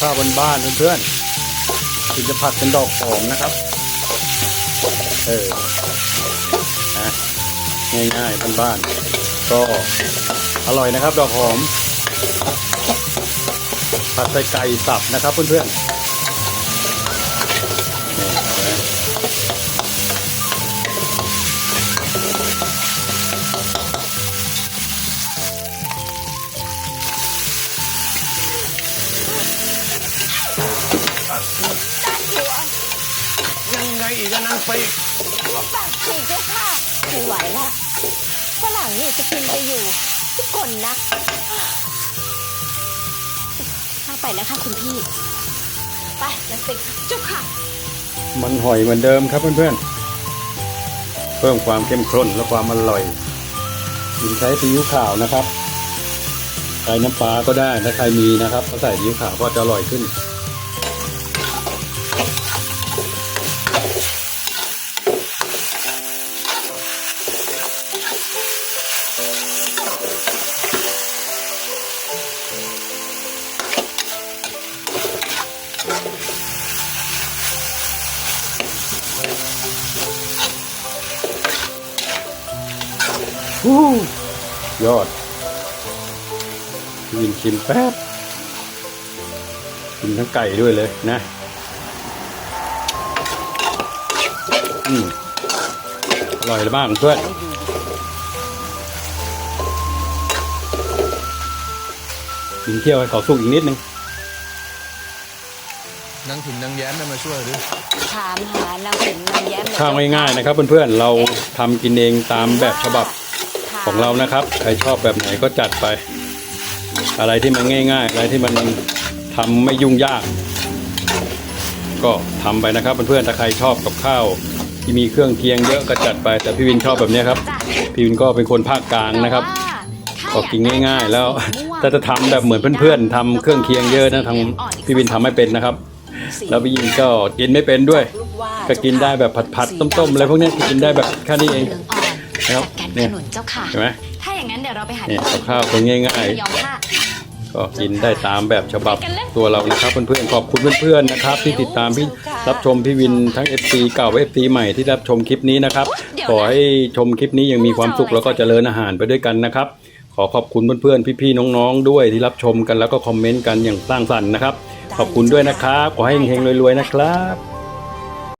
ข้าวบ้านๆเพื่อนๆถึงจะผัดเป็นดอกหอมนะครับ เออนะง่ายๆบ้านๆก็อร่อยนะครับ ดอกหอมผัดใส่ไก่สับนะครับเพื่อนๆ ยังไงอีกอะนางไปกปากฉีกเจ้าค่ะไม่ไหวละฝรั่งนี่จะกินไปอยู่ทุกคนนะข้าไปแล้วค่ะคุณพี่ ไปนักติกเจ้าค่ะ มันหอยเหมือนเดิมครับเพื่อนๆ เพิ่มความเข้มข้นและความอร่อยยิงใช้ซีอิ๊วขาวนะครับ ใส่น้ำปลาก็ได้ถ้าใครมีนะครับก็ใส่ซีอิ๊วขาวก็จะอร่อยขึ้น ยอดยินชิมแป๊บกินทั้งไก่ด้วยเลยนะอืมอร่อยเลยบ้างเพื่อนกินเที่ยวให้เขาสุกอีกนิดนึงนางถิ่นนางแย้มไม่มาช่วยหรือถามหานางผินนางแย้มเลยข้าวง่ายๆนะครับเพื่อนๆเราทำกินเองตามแบบฉบับ ของเรานะครับ ใครชอบแบบไหนก็จัดไป อะไรที่มันง่าย ๆ อะไรที่มันทำไม่ยุ่งยาก ก็ทำไปนะครับเพื่อนๆถ้าใครชอบกับข้าว ที่มีเครื่องเคียงเยอะก็จัดไป แต่พี่วินชอบแบบเนี้ยครับจ้ะพี่วินก็เป็นคนภาคกลางนะครับแต่ว่าก็กินง่าย ๆ แล้วถ้าแต่จะทำแบบเหมือนเพื่อนๆทำเครื่องเคียงเยอะนะทางพี่วินทำไม่เป็นนะครับแล้วพี่วินก็กินไม่เป็นด้วย ก็กินได้แบบผัดๆต้มๆอะไรพวกเนี้ยกินได้แบบแค่นี้เอง เหลืองอ่อนนะครับจัดการเนี่ยขนุนเจ้าค่ะ เห็นไหม ถ้าอย่างนั้นเดี๋ยวเราไปหาเนี่ยกับข้าวคนง่ายยอมค่ะๆก็กินได้ตามแบบฉบับตัวเรานะครับเพื่อนๆขอบคุณเพื่อนๆนะครับ ที่ติดตามพี่รับชมพี่วินทั้ง FC เก่า FC ใหม่ที่รับชมคลิปนี้นะครับ ขอให้ชมคลิปนี้ยังมีความสุขแล้วก็เจริญอาหารไปด้วยกันนะครับ ขอขอบคุณเพื่อนๆพี่ๆน้องๆด้วยที่รับชมกันแล้วก็คอมเมนต์กันอย่างสร้างสรรค์นะครับขอบคุณด้วยนะครับขอให้เฮงๆรวยๆนะครับ